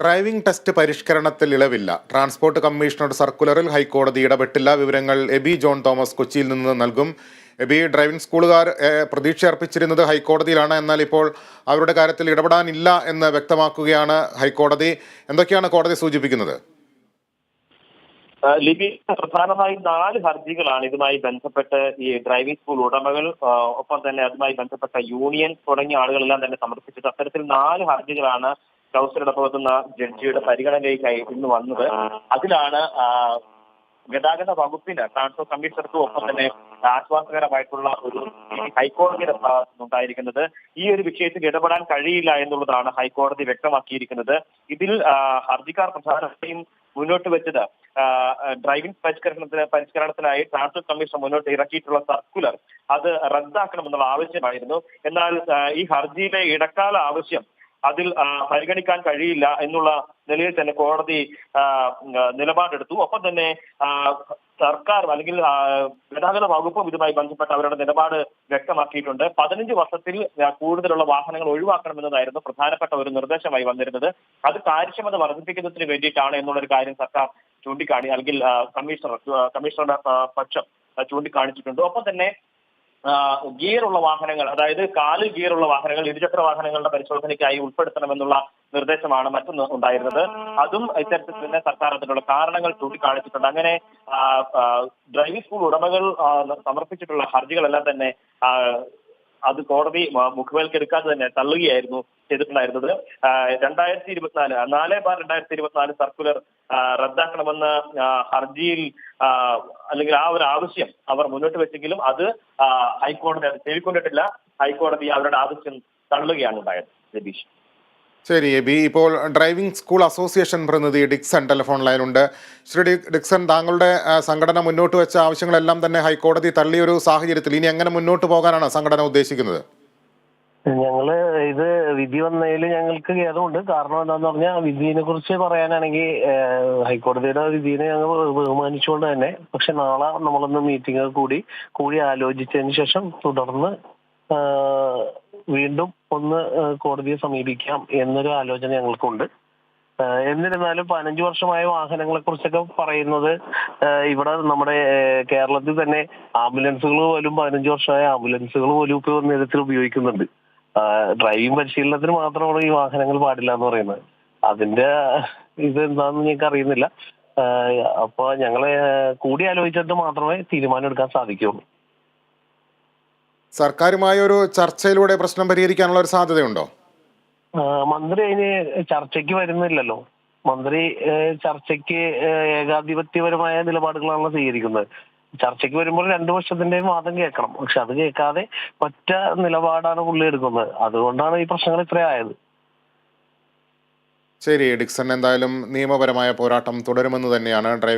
Driving test പരിഷ്കരണത്തിൽ ഇളവില്ല. Transport കമ്മീഷണറുടെ സർക്കുലറിൽ ഹൈക്കോടതി ഇടപെട്ടില്ല. വിവരങ്ങൾ എബി ജോൺ തോമസ് കൊച്ചിയിൽ നിന്ന് നൽകും. എബി ഡ്രൈവിംഗ് സ്കൂളുകാർ പ്രതീക്ഷ അർപ്പിച്ചിരുന്നത് ഹൈക്കോടതിയിലാണ്. എന്നാൽ ഇപ്പോൾ അവരുടെ കാര്യത്തിൽ ഇടപെടാനില്ല എന്ന് വ്യക്തമാക്കുകയാണ് ഹൈക്കോടതി. എന്തൊക്കെയാണ് കോടതി സൂചിപ്പിക്കുന്നത്? ലിബി പ്രധാനമായും നാല് ഹർജികളാണ് ഇതുമായി ബന്ധപ്പെട്ട് ഈ ഡ്രൈവിംഗ് സ്കൂൾ ഉടമകൾ ഒപ്പം തന്നെ അതുമായി ബന്ധപ്പെട്ട യൂണിയൻ തുടങ്ങിയ ആളുകളെല്ലാം തന്നെ സമർപ്പിച്ചത് അത്തരത്തിൽ നാല് ഹർജികളാണ് കൗൺസിലറുടെ ഭാഗത്തുനിന്ന് ജഡ്ജിയുടെ പരിഗണനയിലേക്കായി ഇന്ന് വന്നത്. അതിലാണ് ഗതാഗത വകുപ്പിന് ട്രാൻസ്പോർട്ട് കമ്മീഷണർക്കും ഒപ്പം തന്നെ ആശ്വാസകരമായിട്ടുള്ള ഒരു ഹൈക്കോടതിയുടെ ഉണ്ടായിരിക്കുന്നത്. ഈ ഒരു വിഷയത്തിൽ ഇടപെടാൻ കഴിയില്ല എന്നുള്ളതാണ് ഹൈക്കോടതി വ്യക്തമാക്കിയിരിക്കുന്നത്. ഇതിൽ ഹർജിക്കാർ പ്രധാനമായും മുന്നോട്ട് വെച്ചത് ഡ്രൈവിംഗ് പരിഷ്കരണത്തിന് പരിഷ്കരണത്തിനായി ട്രാൻസ്പോർട്ട് കമ്മീഷൻ മുന്നോട്ട് ഇറക്കിയിട്ടുള്ള സർക്കുലർ. അത് റദ്ദാക്കണമെന്നുള്ള ആവശ്യമായിരുന്നു. എന്നാൽ ഈ ഹർജിയിലെ ഇടക്കാല ആവശ്യം അതിൽ പരിഗണിക്കാൻ കഴിയില്ല എന്നുള്ള നിലയിൽ തന്നെ കോടതി നിലപാടെടുത്തു. ഒപ്പം തന്നെ സർക്കാർ അല്ലെങ്കിൽ ഗതാഗത വകുപ്പും ഇതുമായി ബന്ധപ്പെട്ട് അവരുടെ നിലപാട് വ്യക്തമാക്കിയിട്ടുണ്ട്. പതിനഞ്ച് വർഷത്തിൽ കൂടുതലുള്ള വാഹനങ്ങൾ ഒഴിവാക്കണമെന്നതായിരുന്നു പ്രധാനപ്പെട്ട ഒരു നിർദ്ദേശമായി വന്നിരുന്നത്. അത് കാര്യക്ഷമത വർദ്ധിപ്പിക്കുന്നതിന് വേണ്ടിയിട്ടാണ് എന്നുള്ളൊരു കാര്യം സർക്കാർ ചൂണ്ടിക്കാണി അല്ലെങ്കിൽ കമ്മീഷണർ കമ്മീഷണറുടെ പക്ഷം ചൂണ്ടിക്കാണിച്ചിട്ടുണ്ട്. ഒപ്പം തന്നെ ഗിയറുള്ള വാഹനങ്ങൾ അതായത് കാൽ ഗിയറുള്ള വാഹനങ്ങൾ ഇരുചക്ര വാഹനങ്ങളുടെ പരിശോധനയ്ക്കായി ഉൾപ്പെടുത്തണമെന്നുള്ള നിർദ്ദേശമാണ് മറ്റൊന്ന് ഉണ്ടായിരുന്നത്. അതും ഇത്തരത്തിൽ തന്നെ സർക്കാർ അതിനുള്ള കാരണങ്ങൾ ചൂണ്ടിക്കാണിച്ചിട്ടുണ്ട്. അങ്ങനെ ഡ്രൈവിംഗ് സ്കൂൾ ഉടമകൾ സമർപ്പിച്ചിട്ടുള്ള ഹർജികളെല്ലാം തന്നെ അത് കോടതി മുഖവിലക്കെടുക്കാതെ തന്നെ തള്ളുകയായിരുന്നു ചെയ്തിട്ടുണ്ടായിരുന്നത്. രണ്ടായിരത്തി ഇരുപത്തിനാല് നാല് ബാർ രണ്ടായിരത്തി ഇരുപത്തിനാല് സർക്കുലർ റദ്ദാക്കണമെന്ന ഹർജിയിൽ അല്ലെങ്കിൽ ആ ഒരു ആവശ്യം അവർ മുന്നോട്ട് വെച്ചെങ്കിലും അത് ഹൈക്കോടതി അത് ചെവിക്കൊണ്ടിട്ടില്ല ഹൈക്കോടതി അവരുടെ ആവശ്യം തള്ളുകയാണ് ഉണ്ടായത്. രതീഷ്. ശരി എബി ഇപ്പോൾ ഡ്രൈവിംഗ് സ്കൂൾ അസോസിയേഷൻ പ്രതിനിധി ഡിക്സൺ ടെലിഫോൺ ലൈനുണ്ട് ശ്രീ ഡിക്സൺ താങ്കളുടെ സംഘടന മുന്നോട്ട് വെച്ച ആവശ്യങ്ങളെല്ലാം തന്നെ ഹൈക്കോടതി തള്ളിയൊരു സാഹചര്യത്തിൽ ഇനി എങ്ങനെ മുന്നോട്ട് പോകാനാണ് സംഘടന ഉദ്ദേശിക്കുന്നത്? ഞങ്ങൾ ഇത് വിധി വന്നതിൽ ഞങ്ങൾക്ക് ഖേദമുണ്ട്. കാരണം എന്താന്ന് പറഞ്ഞാൽ വിധിയെ കുറിച്ച് പറയാനാണെങ്കിൽ ഹൈക്കോടതിയുടെ വിധിയെ ഞങ്ങൾ ബഹുമാനിച്ചുകൊണ്ട് തന്നെ പക്ഷെ നാളെ നമ്മളൊന്ന് മീറ്റിംഗ് കൂടി കൂടി ആലോചിച്ചതിന് ശേഷം തുടർന്ന് വീണ്ടും ഒന്ന് കോടതിയെ സമീപിക്കാം എന്നൊരു ആലോചന ഞങ്ങൾക്കുണ്ട്. എന്നിരുന്നാലും പതിനഞ്ച് വർഷമായ വാഹനങ്ങളെ കുറിച്ചൊക്കെ പറയുന്നത് ഇവിടെ നമ്മുടെ കേരളത്തിൽ തന്നെ ആംബുലൻസുകൾ പോലും പതിനഞ്ച് വർഷമായ ആംബുലൻസുകൾ പോലും ഇപ്പോൾ നിരത്തിൽ ഉപയോഗിക്കുന്നുണ്ട്. ഡ്രൈവിംഗ് പരിശീലനത്തിന് മാത്രമാണ് ഈ വാഹനങ്ങൾ പാടില്ല എന്ന് പറയുന്നത്. അതിന്റെ ഇത് എന്താണെന്ന് ഞങ്ങൾക്ക് അറിയുന്നില്ല. അപ്പൊ ഞങ്ങളെ കൂടി ആലോചിച്ചിട്ട് മാത്രമേ തീരുമാനം എടുക്കാൻ സാധിക്കുള്ളൂ സർക്കാരുമായ ഒരു ചർച്ചയിലൂടെ പ്രശ്നം പരിഹരിക്കാനുള്ള ഒരു സാധ്യതയുണ്ടോ? മന്ത്രി അതിന് ചർച്ചയ്ക്ക് വരുന്നില്ലല്ലോ. മന്ത്രി ചർച്ചയ്ക്ക് ഏകാധിപത്യപരമായ നിലപാടുകളാണല്ലോ സ്വീകരിക്കുന്നത്. ചർച്ചയ്ക്ക് വരുമ്പോൾ രണ്ടു വർഷത്തിന്റെ വാദം കേൾക്കണം. പക്ഷെ അത് കേൾക്കാതെ ഒറ്റ നിലപാടാണ് പുള്ളി എടുക്കുന്നത്. അതുകൊണ്ടാണ് ഈ പ്രശ്നങ്ങൾ ഇത്രയായത് ശരി ഡിക്സൺ എന്തായാലും നിയമപരമായ പോരാട്ടം തുടരുമെന്ന് തന്നെയാണ് ഡ്രൈവിംഗ്